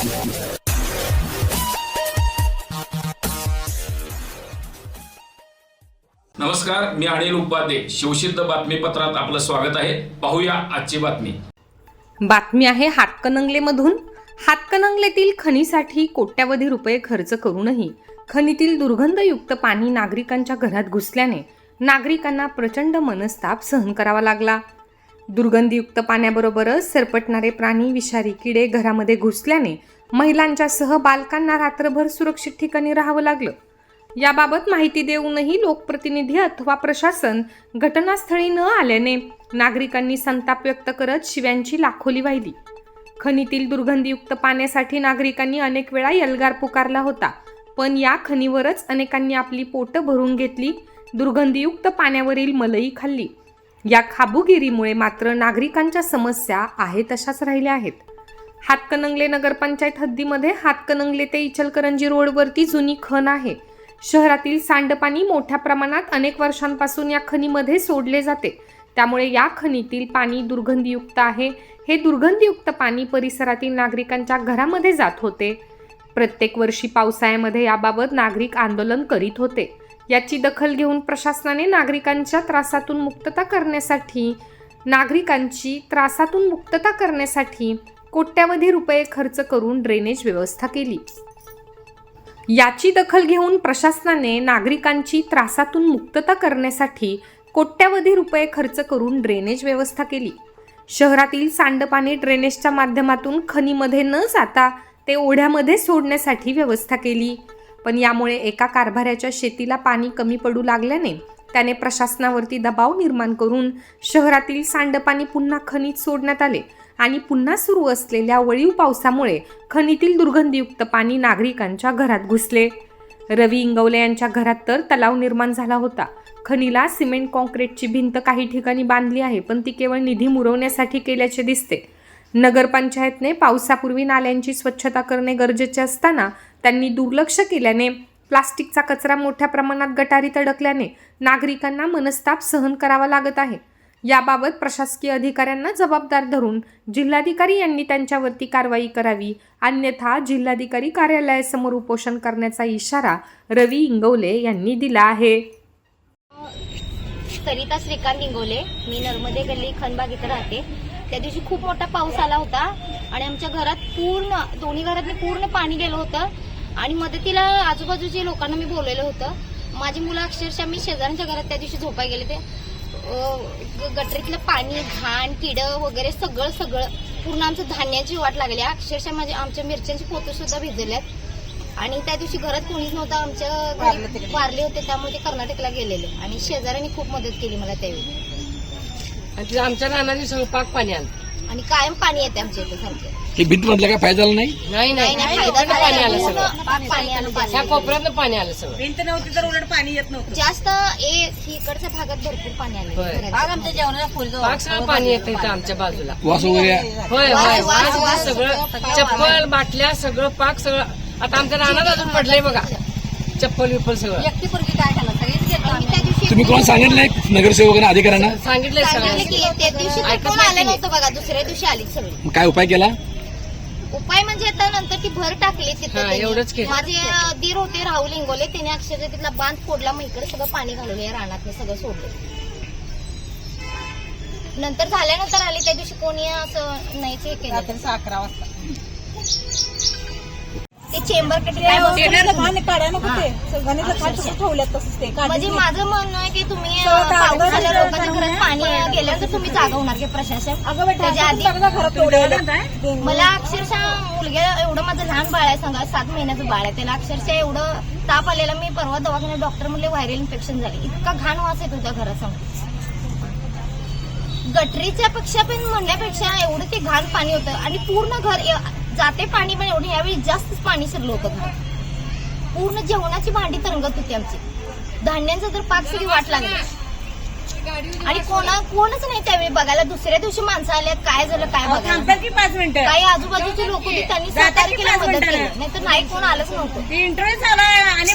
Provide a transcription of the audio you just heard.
नमस्कार मी अनिल उपाध्ये. शिवसिद्ध बातमीपत्रात आपलं स्वागत आहे. पाहूया आजची बातमी. बातमी आहे हातकणंगलेमधून. हातकणंगलेतील खनीसाठी कोट्यावधी रुपये खर्च करूनही खनीतील दुर्गंधयुक्त पाणी नागरिकांच्या घरात घुसल्याने नागरिकांना प्रचंड मनस्ताप सहन करावा लागला. दुर्गंधीयुक्त पाण्याबरोबरच सरपटणारे प्राणी विषारी किडे घरामध्ये घुसल्याने महिलांच्यासह बालकांना रात्रभर सुरक्षित ठिकाणी राहावं लागलं. याबाबत माहिती देऊनही लोकप्रतिनिधी अथवा प्रशासन घटनास्थळी न आल्याने नागरिकांनी संताप व्यक्त करत शिव्यांची लाखोली वाहिली. खनीतील दुर्गंधीयुक्त पाण्यासाठी नागरिकांनी अनेक वेळा यलगार पुकारला होता पण या खनीवरच अनेकांनी आपली पोटं भरून घेतली दुर्गंधीयुक्त पाण्यावरील मलई खाल्ली. या खाबुगिरीमुळे मात्र नागरिकांच्या समस्या आहे तशाच राहिल्या आहेत. हातकणंगले नगरपंचायत हद्दीमध्ये हातकणंगले ते इचलकरंजी रोडवरती जुनी खण आहे. शहरातील सांडपाणी मोठ्या प्रमाणात अनेक वर्षांपासून या खणीमध्ये सोडले जाते. त्यामुळे या खणीतील पाणी दुर्गंधीयुक्त आहे. हे दुर्गंधीयुक्त पाणी परिसरातील नागरिकांच्या घरामध्ये जात होते. प्रत्येक वर्षी पावसाळ्यामध्ये याबाबत नागरिक आंदोलन करीत होते. याची दखल घेऊन प्रशासनाने नागरिकांच्या त्रासातून मुक्तता करण्यासाठी नागरिकांची त्रासातून मुक्तता करण्यासाठी कोट्यावधी रुपये खर्च करून ड्रेनेज व्यवस्था केली. याची दखल घेऊन प्रशासनाने नागरिकांची त्रासातून मुक्तता करण्यासाठी कोट्यावधी रुपये खर्च करून ड्रेनेज व्यवस्था केली. शहरातील सांडपाणी ड्रेनेजच्या माध्यमातून खनीमध्ये न जाता ते ओढ्यामध्ये सोडण्यासाठी व्यवस्था केली. पण यामुळे एका कारभाऱ्याच्या शेतीला पाणी कमी पडू लागल्याने त्याने प्रशासनावरती दबाव निर्माण करून शहरातील सांडपाणी पुन्हा खनिज सोडण्यात आले आणि पुन्हा सुरू असलेल्या वळीव पावसामुळे खनीतील दुर्गंधीयुक्त पाणी नागरिकांच्या घरात घुसले. रवी इंगवले यांच्या घरात तर तलाव निर्माण झाला होता. खनीला सिमेंट कॉन्क्रीटची भिंत काही ठिकाणी बांधली आहे पण ती केवळ निधी मुरवण्यासाठी केल्याचे दिसते. नगरपंचायतने पावसापूर्वी नाल्यांची स्वच्छता करणे गरजेचे असताना त्यांनी दुर्लक्ष केल्याने प्लास्टिकचा कचरा मोठ्या प्रमाणात गटारीत अडकल्याने नागरिकांना मनस्ताप सहन करावा लागत आहे. याबाबत प्रशासकीय अधिकाऱ्यांना जबाबदार धरून जिल्हाधिकारी यांनी त्यांच्यावरती कारवाई करावी अन्यथा जिल्हाधिकारी कार्यालयासमोर उपोषण करण्याचा इशारा रवी इंगवले यांनी दिला आहे. सरिता श्रीकांत इंगोले मी नर्मदे गल्ली खनबाग इथं राहते. त्या दिवशी खूप मोठा पाऊस आला होता आणि आमच्या घरात पूर्ण दोन्ही घरात पूर्ण पाणी गेलं होतं. आणि मदतीला आजूबाजूच्या लोकांना मी बोलवलं होतं. माझी मुलं अक्षरशः मी शेजाऱ्यांच्या घरात त्या दिवशी झोपाय गेले ते गटरीतलं पाणी घाण किडं वगैरे सगळं सगळं. पूर्ण आमच्या धान्याची वाट लागली. अक्षरशः माझ्या आमच्या मिरच्यांची पोतं सुद्धा भिजल्यात आणि त्या दिवशी घरात कोणीच नव्हतं. आमच्या वारले होते. त्यामुळे ते कर्नाटकला गेलेले. आणि शेजाऱ्यांनी खूप मदत केली मला त्यावेळी. आमच्या रानाची स्वयंपाक पाणी आलं. आणि कायम पाणी येते आमच्या इथे सारखं. हे भिंत मधलं काय फायदा झाला नाही? नाही पाणी आलं. सगळं. पाणी आलं पाणी ह्या. कोपऱ्यातनं पाणी आलं सगळं. भिंत नव्हती तर उलट पाणी येत नव्हतं. जास्त ए इकडच्या भागात भरपूर पाणी होय. आलं आमच्या जेवणाला फुल पाक सगळं पाणी येतं इथं आमच्या बाजूला. वास वगैरे होय होय. वास- वास सगळं. चप्पल बाटल्या सगळं पाक सगळं. आता आमच्या रानात अजून पडलंय बघा. चप्पल विप्पल सगळं. एकटी पोरगी काय सगळीच त्या दिवशी तुम्ही कोण सांगितलं नाही? नगरसेवकांना अधिकाऱ्यांना? सांगितलंय सांगितलं सगळं की त्या दिवशी तर ऐकत कोण नाही आलं. नव्हतं बघा दुसऱ्या दिवशी आली सगळी. मग काय उपाय केला? उपाय म्हणजे आता नंतर ती भर टाकली तिथं हा, त्यांनी. एवढंच केलं. माझे अं, दीर होते राहुल इंगोले त्याने अक्षरशः तिथला बांध फोडला मग इकडे सगळं पाणी घालवलं या रानात सगळं सोडलं नंतर झाल्यानंतर आले त्या दिवशी कोणी असं नाहीच हे केलं अकरा वाजता ते चेंबर म्हणजे. माझं म्हणणं आहे की तुम्ही पाऊस लोकांच्या घरात पाणी गेल्यानंतर तुम्ही जागा होणार की प्रशासन? त्याच्या आधी मला अक्षरशः मुलग्या एवढं माझं लहान बाळ आहे सांगा सात महिन्याचं बाळ आहे. त्याला अक्षरशः एवढं ताप आलेला मी परवा दवाखान्यात डॉक्टर म्हणले व्हायरल इन्फेक्शन झाले. इतका घाण वास येत होता सांग गटरीच्या पेक्षा पण म्हणण्यापेक्षा एवढं ते घाण पाणी होतं. आणि पूर्ण घर जाते पाणी पण एवढं यावेळी जास्तच पाणी शिरलं होतं घरात. पूर्ण जेवणाची भांडी तरंगत होती आमची. धान्यांचा तर पाक सगळी वाट लागली. आणि कोणा कोणच नाही त्यावेळी बघायला. दुसऱ्या दिवशी माणसं आल्यात. काय झालं काय बघायला. थांबतात की पाच मिनिटं? काही आजूबाजूचे लोक होती त्यांनी केलं पाच मदत? केली. नाही तर नाही कोण आलंच नव्हतं. इंटरव्ह्यू आहे आणि